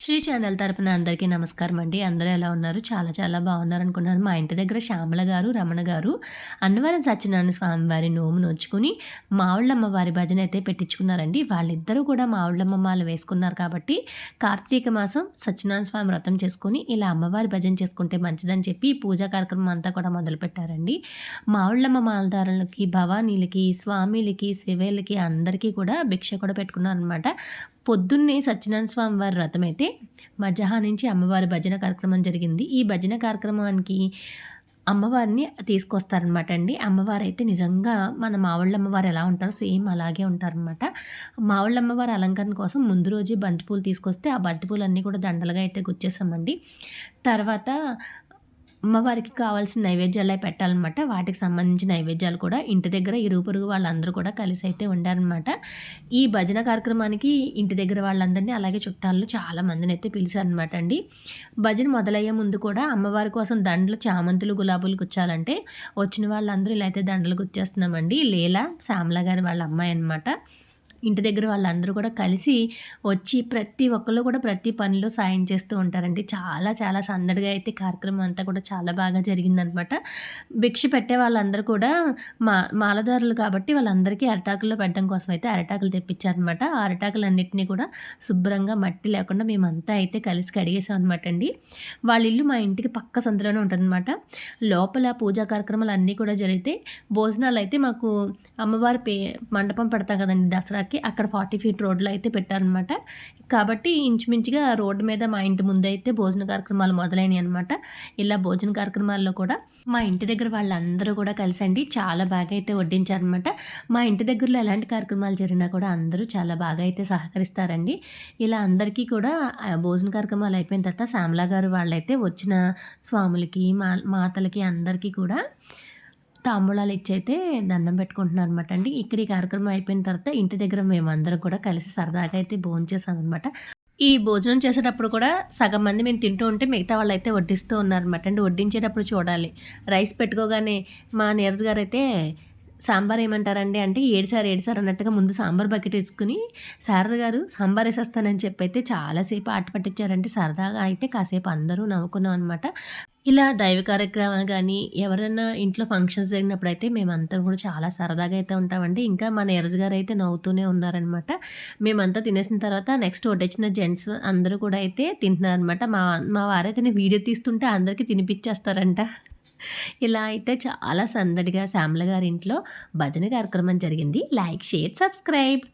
Shri channel తరపున అందరికీ నమస్కారం అండి. అందరూ ఎలా ఉన్నారు? చాలా చాలా బాగున్నారు అనుకున్నాను మా ఇంటి దగ్గర శ్యామల గారు రమణ గారు అన్నవరం సత్యనారాయణ స్వామి వారి నోము నోచుకుని మావుళ్ళమ్మ వారి భజన అయితే పెట్టించుకున్నారండి. వాళ్ళిద్దరూ కూడా మావుళ్ళమ్మ మాల వేసుకున్నారు కాబట్టి కార్తీక మాసం సత్యనారాయణ స్వామి వ్రతం చేసుకుని ఇలా అమ్మవారి భజన చేసుకుంటే మంచిదని చెప్పి పూజా కార్యక్రమం అంతా కూడా మొదలుపెట్టారండి. మావుళ్ళమ్మ మాలదారులకి భవానీలకి స్వామిలకి శివేలకి అందరికీ కూడా భిక్ష కూడా పెట్టుకున్నారనమాట పొద్దున్నే సత్యనారాయణ స్వామి వారి వ్రతం అయితే మధ్యాహ్నం నుంచి అమ్మవారి భజన కార్యక్రమం జరిగింది. ఈ భజన కార్యక్రమానికి అమ్మవారిని తీసుకొస్తారనమాట అండి. అమ్మవారు అయితే నిజంగా మన మావళ్ళమ్మవారు ఎలా ఉంటారో సేమ్ అలాగే ఉంటారనమాట మావుళ్ళ అమ్మవారి అలంకరణ కోసం ముందు రోజే బంతిపూలు తీసుకొస్తే ఆ బంతిపూలు అన్నీ కూడా దండలుగా అయితే గుచ్చేసామండి తర్వాత అమ్మవారికి కావాల్సిన నైవేద్యాలు పెట్టాలన్నమాట. వాటికి సంబంధించిన నైవేద్యాలు కూడా ఇంటి దగ్గర ఇరుగు పొరుగు వాళ్ళందరూ కూడా కలిసి అయితే ఉండారనమాట ఈ భజన కార్యక్రమానికి ఇంటి దగ్గర వాళ్ళందరినీ అలాగే చుట్టాలు చాలా మందిని అయితే పిలిచారనమాట అండి. భజన మొదలయ్యే ముందు కూడా అమ్మవారి కోసం దండలు చామంతులు గులాబులు గుచ్చాలంటే వచ్చిన వాళ్ళందరూ ఇలా అయితే దండలు గుచ్చేస్తున్నామండి. లీలా శ్యామల గారి వాళ్ళ అమ్మాయి అనమాట ఇంటి దగ్గర వాళ్ళందరూ కూడా కలిసి వచ్చి ప్రతి ఒక్కళ్ళు కూడా ప్రతి పనిలో సాయం చేస్తూ ఉంటారండి. చాలా చాలా సందడిగా అయితే కార్యక్రమం అంతా కూడా చాలా బాగా జరిగిందనమాట. భిక్ష పెట్టే వాళ్ళందరూ కూడా మా మాలదారులు కాబట్టి వాళ్ళందరికీ అరటాకుల్లో పెట్టడం కోసం అయితే అరటాకులు తెప్పించారనమాట. ఆ అరటాకులన్నింటినీ కూడా శుభ్రంగా మట్టి లేకుండా మేమంతా అయితే కలిసి కడిగేసాం అనమాట అండి. వాళ్ళ ఇల్లు మా ఇంటికి పక్క సందులోనే ఉంటుందన్నమాట. లోపల పూజా కార్యక్రమాలు అన్నీ కూడా జరిగితే భోజనాలు అయితే మాకు అమ్మవారి పే మండపం పెడతాం కదండి దసరా వాళ్ళకి అక్కడ ఫార్టీ ఫీట్ రోడ్లో అయితే పెట్టారనమాట. కాబట్టి ఇంచుమించుగా రోడ్డు మీద మా ఇంటి ముందైతే భోజన కార్యక్రమాలు మొదలైనవి అనమాట. ఇలా భోజన కార్యక్రమాల్లో కూడా మా ఇంటి దగ్గర వాళ్ళందరూ కూడా కలిసండి. చాలా బాగా అయితే వడ్డించారనమాట. మా ఇంటి దగ్గరలో ఎలాంటి కార్యక్రమాలు జరిగినా కూడా అందరూ చాలా బాగా అయితే సహకరిస్తారండి. ఇలా అందరికీ కూడా భోజన కార్యక్రమాలు అయిపోయిన తర్వాత శ్యామలా గారు వాళ్ళైతే వచ్చిన స్వాములకి మా మాతలకి అందరికీ కూడా తాంబూలాలు ఇచ్చైతే దండం పెట్టుకుంటున్నారు అనమాట అండి. ఇక్కడ ఈ కార్యక్రమం అయిపోయిన తర్వాత ఇంటి దగ్గర మేమందరం కూడా కలిసి సరదాగా అయితే భోజనం చేసాం అనమాట ఈ భోజనం చేసేటప్పుడు కూడా సగం మంది మేము తింటూ ఉంటే మిగతా వాళ్ళు అయితే వడ్డిస్తూ ఉన్నారనమాట అండి. వడ్డించేటప్పుడు చూడాలి. రైస్ పెట్టుకోగానే మా నీరజ్ గారు అయితే సాంబార్ ఏమంటారండి? అంటే ఏడుసారి ఏడుసారి అన్నట్టుగా ముందు సాంబార్ బకెట్ వేసుకుని శారద గారు సాంబార్ వేసేస్తానని చెప్పి అయితే చాలాసేపు ఆట పట్టించారంటే సరదాగా అయితే కాసేపు అందరూ నవ్వుకున్నాం అనమాట ఇలా దైవ కార్యక్రమాలు కానీ ఎవరైనా ఇంట్లో ఫంక్షన్స్ జరిగినప్పుడు అయితే మేమంతా కూడా చాలా సరదాగా అయితే ఉంటామండి. ఇంకా మా నీరజ్ గారు అయితే నవ్వుతూనే ఉన్నారనమాట. మేమంతా తినేసిన తర్వాత నెక్స్ట్ వడ్డించిన జెంట్స్ అందరూ కూడా అయితే తింటున్నారనమాట. మా మా వారైతే వీడియో తీస్తుంటే అందరికీ తినిపించేస్తారంట ఇలా అయితే చాలా సందడిగా శ్యామల గారి ఇంట్లో భజన కార్యక్రమం జరిగింది. Like share subscribe.